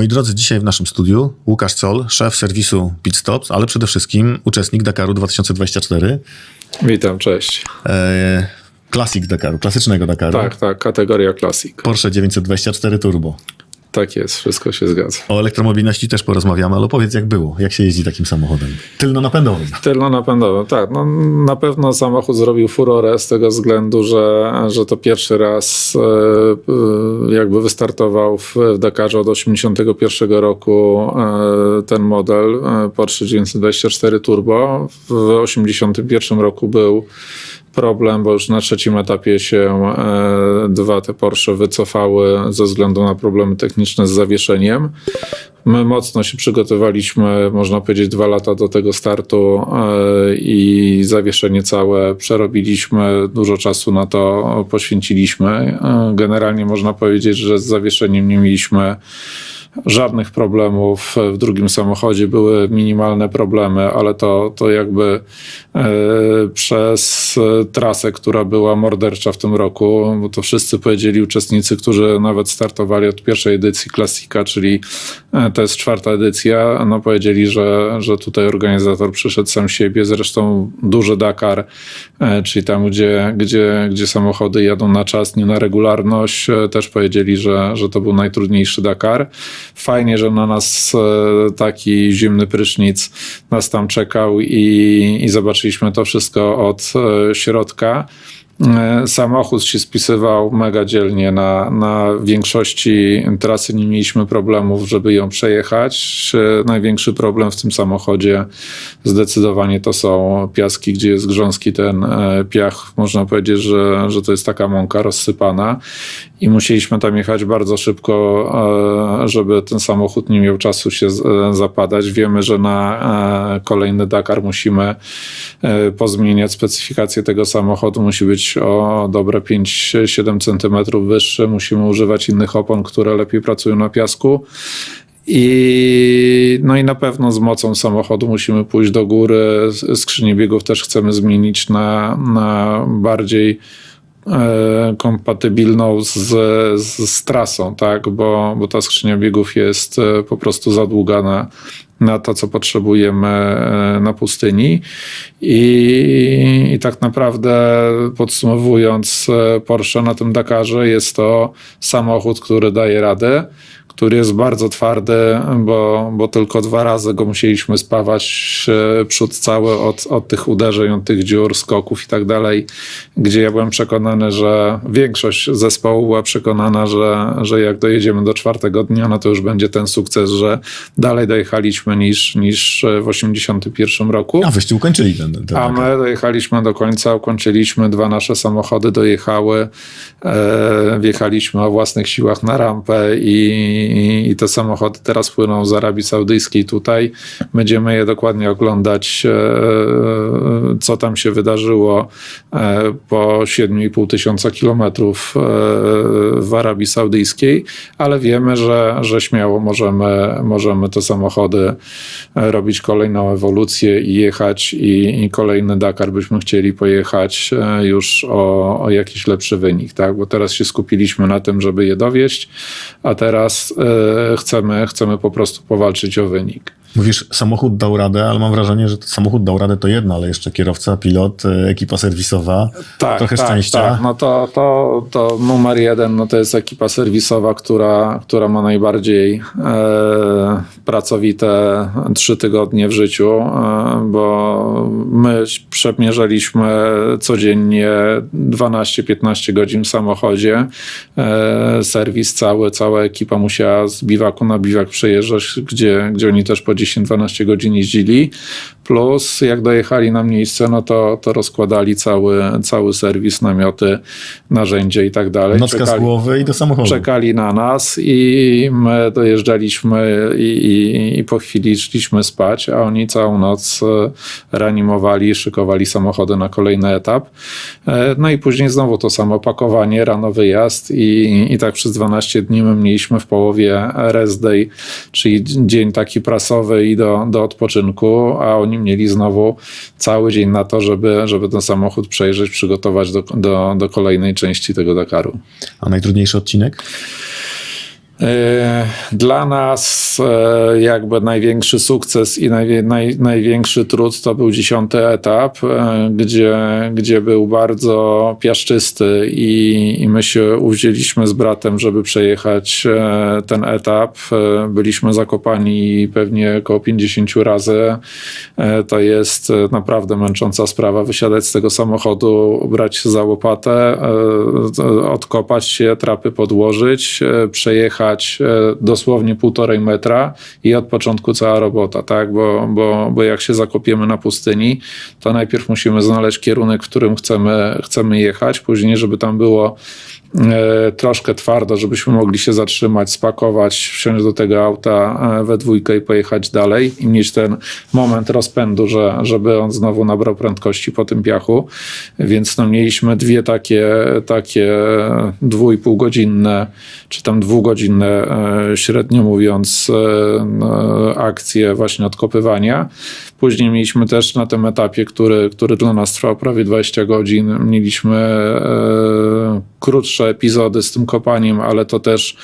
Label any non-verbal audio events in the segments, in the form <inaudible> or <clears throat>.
Moi drodzy, dzisiaj w naszym studiu Łukasz Col, szef serwisu Pit Stops, ale przede wszystkim uczestnik Dakaru 2024. Witam, cześć. E, klasik Dakaru, klasycznego Dakaru. Tak, tak, kategoria Classic. Porsche 924 Turbo. Tak jest, wszystko się zgadza. O elektromobilności też porozmawiamy, ale opowiedz jak było, jak się jeździ takim samochodem. Tylno-napędowym. Tylno-napędowy, tak. No, na pewno samochód zrobił furorę z tego względu, że, że to pierwszy raz e, e, jakby wystartował w, Dakarze od 81 roku e, ten model Porsche 924 Turbo. W 81 roku był problem, bo już na trzecim etapie się e, dwa te Porsche wycofały ze względu na problemy techniczne z zawieszeniem. My mocno się przygotowaliśmy, można powiedzieć, dwa lata do tego startu e, i zawieszenie całe przerobiliśmy, dużo czasu na to poświęciliśmy. E, Generalnie można powiedzieć, że z zawieszeniem nie mieliśmy żadnych problemów w drugim samochodzie. Były minimalne problemy, ale to, to jakby e, przez trasę, która była mordercza w tym roku, bo to wszyscy powiedzieli uczestnicy, którzy nawet startowali od pierwszej edycji klasika, czyli e, to jest czwarta edycja, no powiedzieli, że, że tutaj organizator przyszedł sam siebie, zresztą duży Dakar, e, czyli tam, gdzie, gdzie, gdzie samochody jadą na czas, nie na regularność, też powiedzieli, że, że to był najtrudniejszy Dakar. Fajnie, że na nas e, taki zimny prysznic nas tam czekał i, i zobaczyliśmy to wszystko od e, środka. E, Samochód się spisywał mega dzielnie. Na, na większości trasy nie mieliśmy problemów, żeby ją przejechać. Największy problem w tym samochodzie zdecydowanie to są piaski, gdzie jest grząski ten piach. Można powiedzieć, że, że to jest taka mąka rozsypana i musieliśmy tam jechać bardzo szybko, e, żeby ten samochód nie miał czasu się e, zapadać. Wiemy, że na e, kolejny Dakar musimy pozmieniać specyfikację tego samochodu. Musi być o dobre 5-7 cm wyższy. Musimy używać innych opon, które lepiej pracują na piasku. I, no i na pewno z mocą samochodu musimy pójść do góry. Skrzynię biegów też chcemy zmienić na, na bardziej kompatybilną z, z, z trasą, tak? bo, bo ta skrzynia biegów jest e, po prostu za długa na, na to, co potrzebujemy e, na pustyni. I, I tak naprawdę podsumowując, e, Porsche na tym Dakarze jest to samochód, który daje radę który jest bardzo twardy, bo, bo tylko dwa razy go musieliśmy spawać e, przód cały od, od tych uderzeń, od tych dziur, skoków i tak dalej, gdzie ja byłem przekonany, że większość zespołu była przekonana, że, że jak dojedziemy do czwartego dnia, no to już będzie ten sukces, że dalej dojechaliśmy niż, niż w 81 roku. A wyście ukończyli ten, ten A my dojechaliśmy do końca, ukończyliśmy, dwa nasze samochody dojechały, e, wjechaliśmy o własnych siłach na rampę i, i te samochody teraz płyną z Arabii Saudyjskiej tutaj. Będziemy je dokładnie oglądać, e, co tam się wydarzyło e, po 7,5 tysiąca kilometrów e, w Arabii Saudyjskiej, ale wiemy, że, że śmiało możemy, możemy te samochody e, robić kolejną ewolucję i jechać i, i kolejny Dakar byśmy chcieli pojechać e, już o, o jakiś lepszy wynik, tak? Bo teraz się skupiliśmy na tym, żeby je dowieść, a teraz e, chcemy, chcemy po prostu powalczyć o wynik. Mówisz, samochód dał radę, ale mam wrażenie, że samochód dał radę to jedno, ale jeszcze kierowca, pilot, e, ekipa serwisowa, trochę szczęścia. Tak. No to, to, to numer jeden no to jest ekipa serwisowa, która, która ma najbardziej e, pracowite trzy tygodnie w życiu, e, bo my przemierzaliśmy codziennie 12-15 godzin w samochodzie. E, serwis cały, cała ekipa musiała z biwaku na biwak przejeżdżać, gdzie, gdzie oni też po 10-12 godzin jeździli. Plus jak dojechali na miejsce, no to, to rozkładali cały, cały serwis, namioty, narzędzie i tak dalej. Nocka z Czekali- głowy i do samochodu. czekali na nas i my dojeżdżaliśmy i, i, i po chwili szliśmy spać, a oni całą noc e, reanimowali, szykowali samochody na kolejny etap. E, No i później znowu to samo pakowanie, rano wyjazd i, i tak przez 12 dni my mieliśmy w połowie rest day, czyli dzień taki prasowy i do, do odpoczynku, a oni mieli znowu cały dzień na to, żeby, żeby ten samochód przejrzeć, przygotować do, do, do kolejnej części tego Dakaru. A najtrudniejszy odcinek? E, Dla nas e, jakby największy sukces i najwie, naj, największy trud to był dziesiąty etap, e, gdzie, gdzie był bardzo piaszczysty i, i my się uwzięliśmy z bratem, żeby przejechać ten etap. Byliśmy zakopani pewnie około 50 razy. To jest naprawdę męcząca sprawa wysiadać z tego samochodu, brać się za łopatę, odkopać się, trapy podłożyć, przejechać e, dosłownie półtorej metra i od początku cała robota, tak? Bo, bo, bo jak się zakopiemy na pustyni, to najpierw musimy znaleźć kierunek, w którym chcemy, chcemy jechać, później, żeby tam było troszkę twardo, żebyśmy mogli się zatrzymać, spakować, wsiąść do tego auta e, we dwójkę i pojechać dalej i mieć ten moment rozpędu, że, żeby on znowu nabrał prędkości po tym piachu. Więc no, mieliśmy dwie takie, takie dwu i pół godzinne, czy tam dwugodzinne e, średnio mówiąc e, no, akcje właśnie odkopywania. Później mieliśmy też na tym etapie, który, który dla nas trwał prawie 20 godzin, mieliśmy e, krótsze epizody z tym kopaniem, ale to też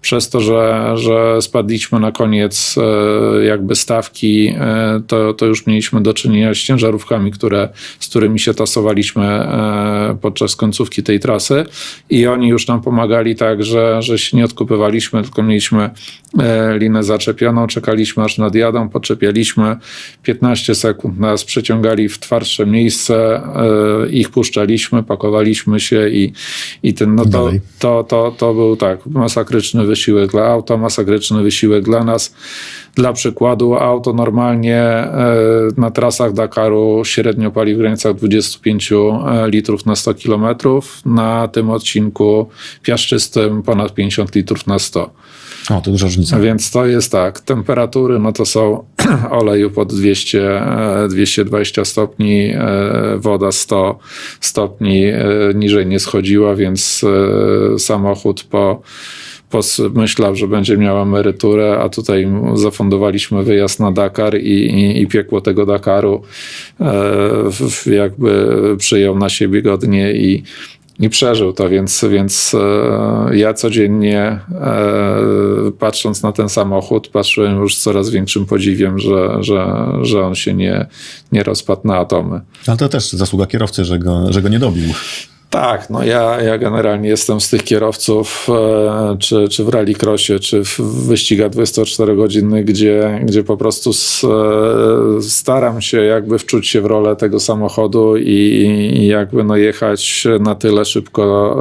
przez to, że, że spadliśmy na koniec e, jakby stawki, e, to, to już mieliśmy do czynienia z ciężarówkami, które, z którymi się tasowaliśmy e, podczas końcówki tej trasy. I oni już nam pomagali tak, że, że się nie odkupywaliśmy, tylko mieliśmy linę zaczepioną, czekaliśmy aż nadjadą, podczepialiśmy. 15 sekund, nas przeciągali w twardsze miejsce, ich puszczaliśmy, pakowaliśmy się i, i ten, no to, to, to, to był tak, masakryczny wysiłek dla auta, masakryczny wysiłek dla nas. Dla przykładu, auto normalnie e, na trasach Dakaru średnio pali w granicach 25 litrów na 100 km, na tym odcinku piaszczystym ponad 50 litrów na 100. O, to duża różnica. Więc to jest tak, temperatury no to są <clears throat> oleju pod 200, e, 220 stopni, e, woda 100 stopni, e, niżej nie schodziła, więc e, samochód po, myślał, że będzie miał emeryturę, a tutaj zafundowaliśmy wyjazd na Dakar i, i, i piekło tego Dakaru e, jakby przyjął na siebie godnie i i przeżył to, więc, więc e, ja codziennie e, patrząc na ten samochód, patrzyłem już z coraz większym podziwiem, że, że, że on się nie, nie rozpadł na atomy. Ale to też zasługa kierowcy, że go, że go nie dobił. Tak, no ja, ja generalnie jestem z tych kierowców, e, czy, czy w rallycrossie, czy w wyścigach 24-godzinnych, gdzie, gdzie po prostu s, e, staram się jakby wczuć się w rolę tego samochodu i, i jakby no jechać na tyle szybko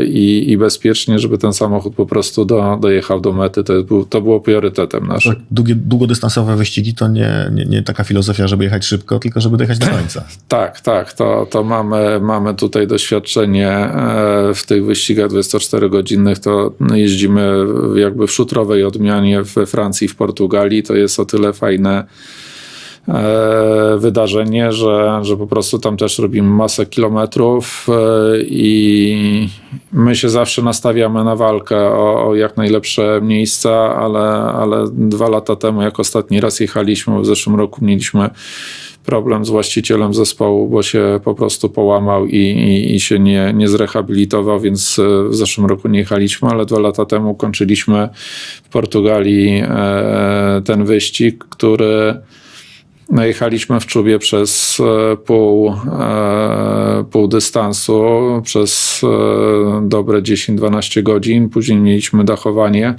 e, i, i bezpiecznie, żeby ten samochód po prostu do, dojechał do mety. To, był, to było priorytetem naszym. Tak, długie, długodystansowe wyścigi to nie, nie, nie taka filozofia, żeby jechać szybko, tylko żeby dojechać do <laughs> końca. Tak, tak, to, to mamy, mamy tutaj doświadczenie e, w tych wyścigach 24-godzinnych, to jeździmy jakby w szutrowej odmianie we Francji, w Portugalii, to jest o tyle fajne wydarzenie, że, że po prostu tam też robimy masę kilometrów e, i my się zawsze nastawiamy na walkę o, o jak najlepsze miejsca, ale, ale dwa lata temu, jak ostatni raz jechaliśmy, w zeszłym roku mieliśmy problem z właścicielem zespołu, bo się po prostu połamał i, i, i się nie, nie zrehabilitował, więc e, w zeszłym roku nie jechaliśmy, ale dwa lata temu kończyliśmy w Portugalii e, ten wyścig, który no, jechaliśmy w czubie przez e, pół, e, pół dystansu, przez e, dobre 10-12 godzin. Później mieliśmy dachowanie.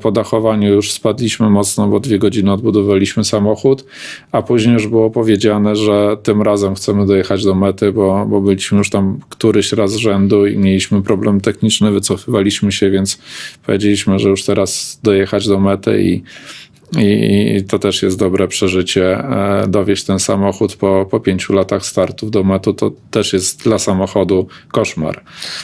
Po dachowaniu już spadliśmy mocno, bo dwie godziny odbudowaliśmy samochód, a później już było powiedziane, że tym razem chcemy dojechać do mety, bo, bo byliśmy już tam któryś raz z rzędu i mieliśmy problem techniczny, wycofywaliśmy się, więc powiedzieliśmy, że już teraz dojechać do mety i i to też jest dobre przeżycie. E, Dowieść ten samochód po, po pięciu latach startów do metu to też jest dla samochodu koszmar.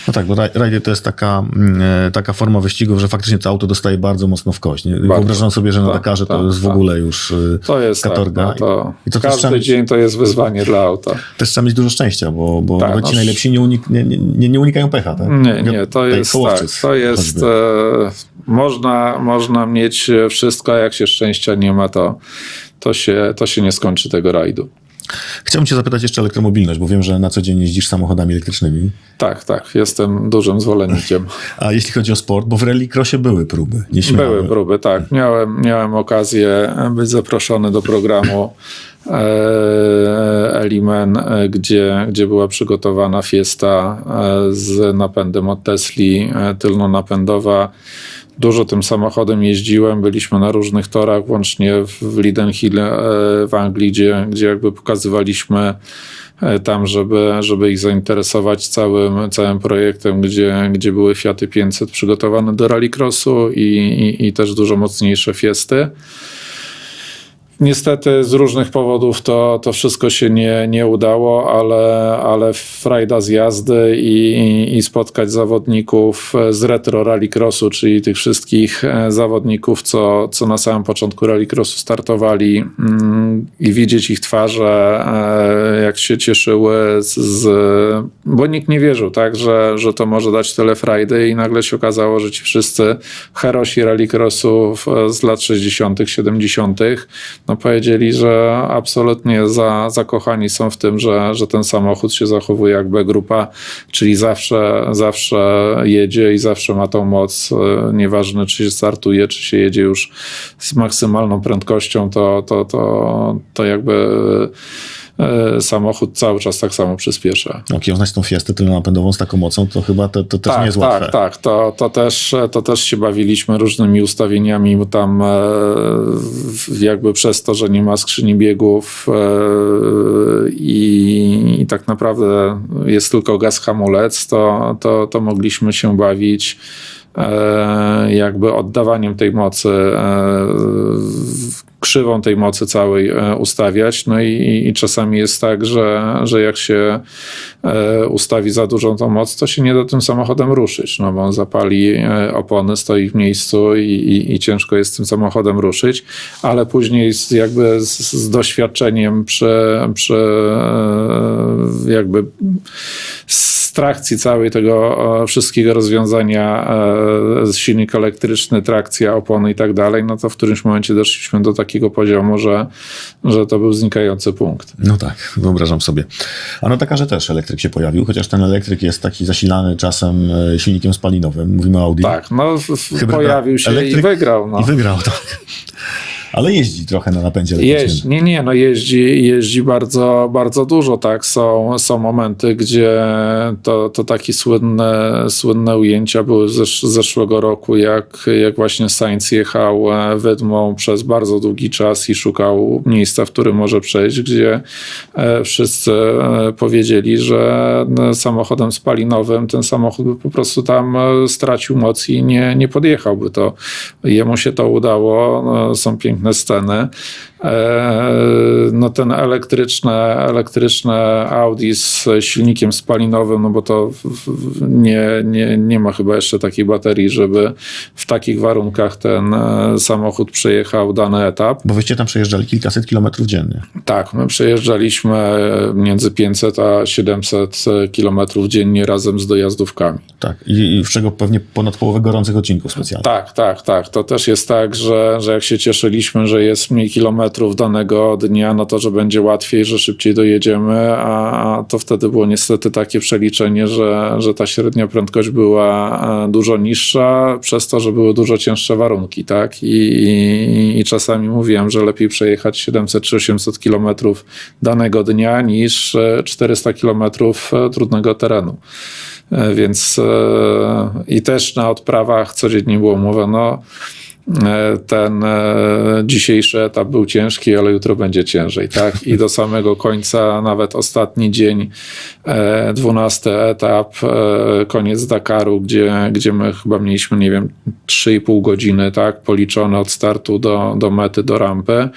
No tak, bo raj- rajdy to jest taka, mm, e, taka forma wyścigów, że faktycznie to auto dostaje bardzo mocno w kość. Nie? Wyobrażam sobie, że na tak, Dakarze to tak, jest w tak. ogóle już e, To jest katorga. tak, no to I to każdy mieć, dzień to jest wyzwanie dla auta. też trzeba mieć dużo szczęścia, bo, bo Tak, nawet ci no, najlepsi nie, unik, nie, nie, nie unikają pecha. Tak? Nie, nie, to jest tak, to jest, choćby. E, można, można mieć wszystko, a jak się szczęścia nie ma, to, to, się, to się nie skończy tego rajdu. Chciałbym cię zapytać jeszcze o elektromobilność, bo wiem, że na co dzień jeździsz samochodami elektrycznymi. Tak, tak, jestem dużym zwolennikiem. A jeśli chodzi o sport, bo w rallycrossie były próby. Były próby, tak. Miałem, miałem okazję być zaproszony do programu e, Elimen, e, gdzie, gdzie była przygotowana Fiesta e, z napędem od Tesli, e, tylno-napędowa. Dużo tym samochodem jeździłem, byliśmy na różnych torach, łącznie w Lidenhill e, w Anglii, gdzie, gdzie jakby pokazywaliśmy e, tam, żeby, żeby ich zainteresować całym, całym projektem, gdzie, gdzie były Fiaty 500 przygotowane do rallycrossu i, i, i też dużo mocniejsze Fiesty. Niestety z różnych powodów to, to wszystko się nie, nie udało, ale, ale frajda z jazdy i, i spotkać zawodników z retro rallycrossu, czyli tych wszystkich e, zawodników, co, co na samym początku rallycrossu startowali mm, i widzieć ich twarze, e, jak się cieszyły, z, z, bo nikt nie wierzył, tak, że, że to może dać tyle frajdy i nagle się okazało, że ci wszyscy herosi rallycrossu z lat 60., 70., no powiedzieli, że absolutnie za, zakochani są w tym, że, że ten samochód się zachowuje jak B grupa, czyli zawsze, zawsze jedzie i zawsze ma tą moc, e, nieważne czy się startuje, czy się jedzie już z maksymalną prędkością, to, to, to, to jakby samochód cały czas tak samo przyspiesza. No, kierować tą fiestę tylnopędową z taką mocą, to chyba to, to też tak, nie jest tak, łatwe. Tak, to, to, też, to też się bawiliśmy różnymi ustawieniami, bo tam e, jakby przez to, że nie ma skrzyni biegów e, i, i tak naprawdę jest tylko gaz hamulec, to, to, to mogliśmy się bawić e, jakby oddawaniem tej mocy krzywą tej mocy całej e, ustawiać. No i, i czasami jest tak, że, że jak się e, ustawi za dużą tą moc, to się nie da tym samochodem ruszyć, no bo on zapali e, opony, stoi w miejscu i, i, i ciężko jest tym samochodem ruszyć, ale później jakby z, z doświadczeniem przy, przy jakby z trakcji całej tego wszystkiego rozwiązania silnik elektryczny, trakcja, opony i tak dalej, no to w którymś momencie doszliśmy do takiego poziomu, że, że to był znikający punkt. No tak, wyobrażam sobie. A no taka, że też elektryk się pojawił, chociaż ten elektryk jest taki zasilany czasem silnikiem spalinowym. Mówimy o Audi. Tak, no Hybryda, pojawił się elektryk i wygrał. No. I wygrał, tak. Ale jeździ trochę na napędzie. Jeździ, nie, nie, no jeździ, jeździ bardzo, bardzo dużo, tak. Są, są momenty, gdzie to, to takie słynne, słynne ujęcia były z zesz zeszłego roku, jak, jak właśnie Sainz jechał wydmą przez bardzo długi czas i szukał miejsca, w którym może przejść, gdzie e, wszyscy e, powiedzieli, że samochodem spalinowym ten samochód by po prostu tam e, stracił moc i nie, nie podjechałby to. Jemu się to udało, są piękne piękne sceny. E, no ten elektryczne, elektryczne Audi z silnikiem spalinowym, no bo to nie, nie, nie ma chyba jeszcze takiej baterii, żeby w takich warunkach ten e, samochód przejechał dany etap. Bo wyście tam przejeżdżali kilkaset kilometrów dziennie. Tak, my przejeżdżaliśmy między 500 a 700 kilometrów dziennie razem z dojazdówkami. Tak, i, i z czego pewnie ponad połowę gorących odcinków specjalnych. Tak, tak, tak. To też jest tak, że, że jak się cieszyliśmy, że jest mniej kilometrów danego dnia, no to, że będzie łatwiej, że szybciej dojedziemy, a to wtedy było niestety takie przeliczenie, że, że ta średnia prędkość była e, dużo niższa, przez to, że były dużo cięższe warunki, tak? I, i, i czasami mówiłem, że lepiej przejechać 700 czy 800 kilometrów danego dnia niż 400 e, kilometrów e, trudnego terenu. Więc i też na odprawach codziennie było mowa, no ten e, dzisiejszy etap był ciężki, ale jutro będzie ciężej, tak? I do samego końca, nawet ostatni dzień, e, dwunasty etap, koniec Dakaru, gdzie, gdzie my chyba mieliśmy, nie wiem, 3,5 godziny, tak? Policzone od startu do, do mety, do rampy,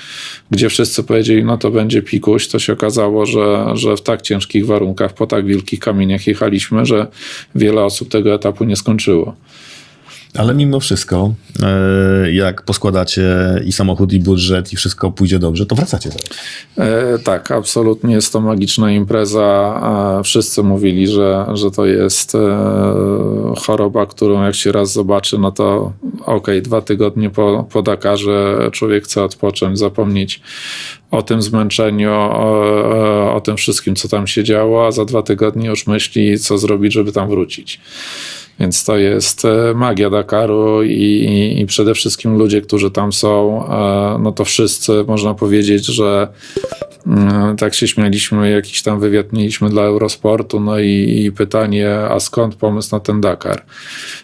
gdzie wszyscy powiedzieli, no to będzie pikuś. To się okazało, że, że w tak ciężkich warunkach, po tak wielkich kamieniach jechaliśmy, że wiele osób tego etapu nie skończyło. Ale mimo wszystko, e, jak poskładacie i samochód, i budżet, i wszystko pójdzie dobrze, to wracacie zaraz. E, tak, absolutnie jest to magiczna impreza. Wszyscy mówili, że, że to jest e, choroba, którą jak się raz zobaczy, no to okej, okay, dwa tygodnie po, po Dakarze człowiek chce odpocząć, zapomnieć o tym zmęczeniu, o, o tym wszystkim, co tam się działo, a za dwa tygodnie już myśli, co zrobić, żeby tam wrócić. Więc to jest e, magia Dakaru i, i, i przede wszystkim ludzie, którzy tam są, e, no to wszyscy można powiedzieć, że tak się śmialiśmy, jakiś tam wywiad mieliśmy dla Eurosportu, no i, i pytanie, a skąd pomysł na ten Dakar?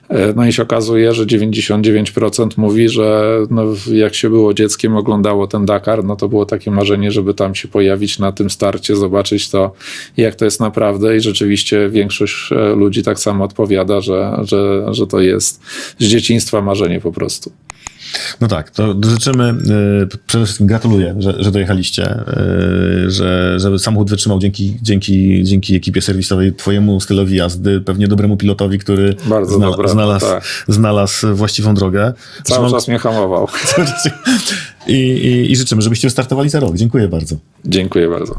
E, No i się okazuje, że 99% mówi, że no, jak się było dzieckiem, oglądało ten Dakar, no to było takie marzenie, żeby tam się pojawić na tym starcie, zobaczyć to, jak to jest naprawdę i rzeczywiście większość e, ludzi tak samo odpowiada, że, że, że to jest z dzieciństwa marzenie po prostu. No tak, to życzymy, y, przede wszystkim gratuluję, że, że dojechaliście, y, że, żeby samochód wytrzymał dzięki, dzięki, dzięki ekipie serwisowej, twojemu stylowi jazdy, pewnie dobremu pilotowi, który Bardzo znala- dobremu, znalazł, tak. znalazł właściwą drogę. Cały Trzymam- czas mnie hamował. <laughs> I, i, I życzymy, żebyście wystartowali za rok. Dziękuję bardzo. Dziękuję bardzo.